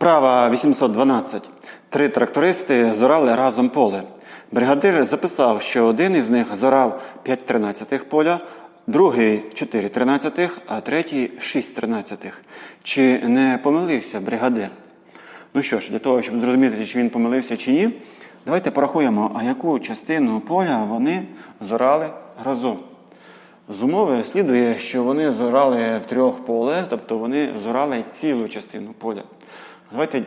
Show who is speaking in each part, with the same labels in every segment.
Speaker 1: Вправа 812. Три трактористи зорали разом поле. Бригадир записав, що один із них зорав 5 тринадцятих поля, другий 4 тринадцятих, а третій 6 тринадцятих. Чи не помилився бригадир? Ну що ж, для того, щоб зрозуміти, чи він помилився чи ні, давайте порахуємо, а яку частину поля вони зорали разом. З умови слідує, що вони зорали в трьох поле, тобто вони зорали цілу частину поля. Давайте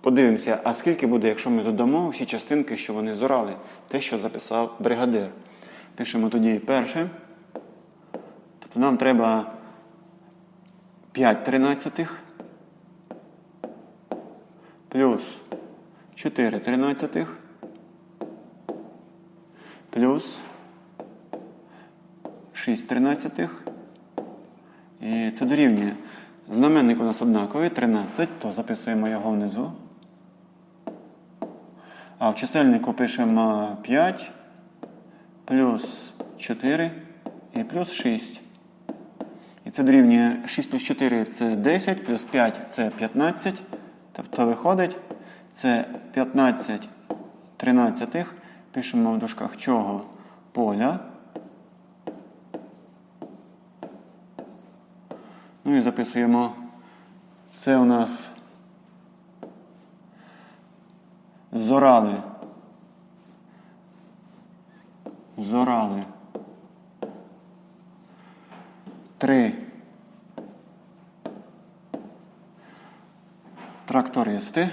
Speaker 1: подивимося, а скільки буде, якщо ми додамо всі частинки, що вони зорали, те, що записав бригадир. Пишемо тоді перше. Тобто нам треба 5 тринадцятих плюс 4 тринадцятих плюс 6 тринадцятих. І це дорівнює. Знаменник у нас однаковий 13, то записуємо його внизу. А в чисельнику пишемо 5 плюс 4 і плюс 6. І це дорівнює 6 плюс 4 це 10, плюс 5 це 15. Тобто виходить, це 15 тринадцятих. Пишемо в дужках чого? Поля. Ну і записуємо. Це у нас зорали. Зорали. Три трактористи.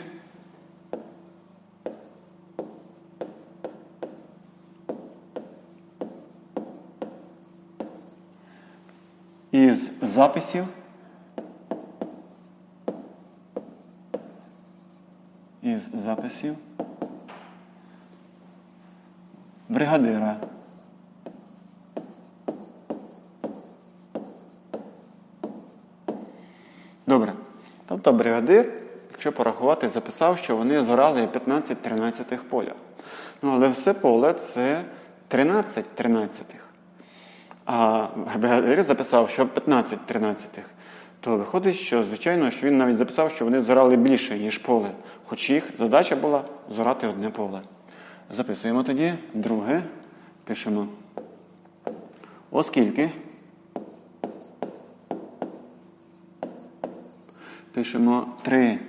Speaker 1: Із записів. Із записів бригадира. Добре. Тобто бригадир, якщо порахувати, записав, що вони зорали 15 тринадцятих поля. Ну, але все поле це 13 тринадцятих. А бригадир записав, що 15 тринадцятих. То виходить, що, звичайно, що він навіть записав, що вони зорали більше, ніж поле. Хоч їх задача була зорати одне поле. Записуємо тоді друге. Пишемо. Оскільки. Пишемо три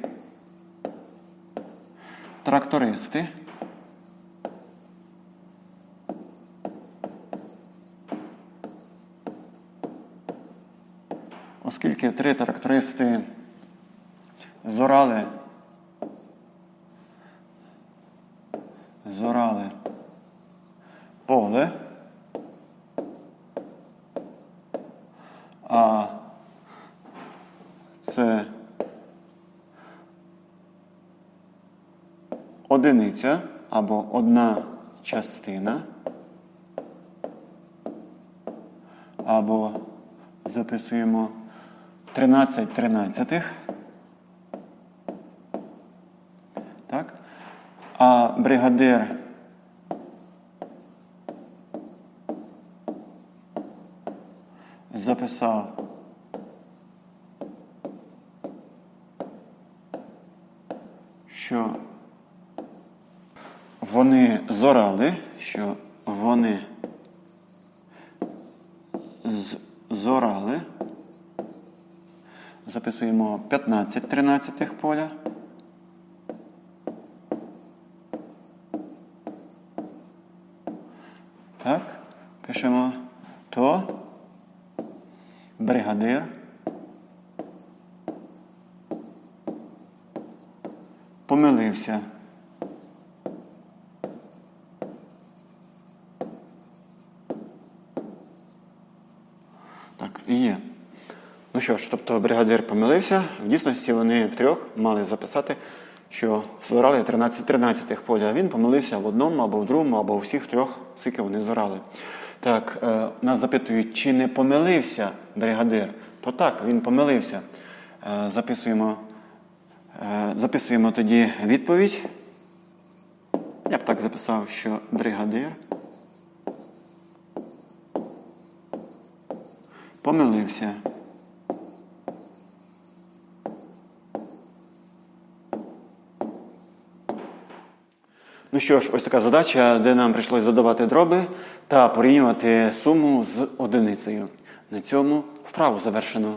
Speaker 1: трактористи. Оскільки три трактористи зорали, зорали поле, а це одиниця або одна частина, або записуємо 13 тринадцятих. Так? А бригадир записав що вони зорали, що вони зорали. Записуємо 15 тринадцятих поля. Так, пишемо то бригадир помилився. Так, і є. Ну що ж, тобто бригадир помилився. В дійсності вони втрьох мали записати, що збирали 13 13 поля. Він помилився в одному, або в другому, або у всіх трьох, скільки вони збирали. Так, е, нас запитують, чи не помилився бригадир? То так, він помилився. Е, записуємо, е, записуємо тоді відповідь. Я б так записав, що бригадир помилився. Ну що ж, ось така задача, де нам прийшлось додавати дроби та порівнювати суму з одиницею. На цьому вправу завершено.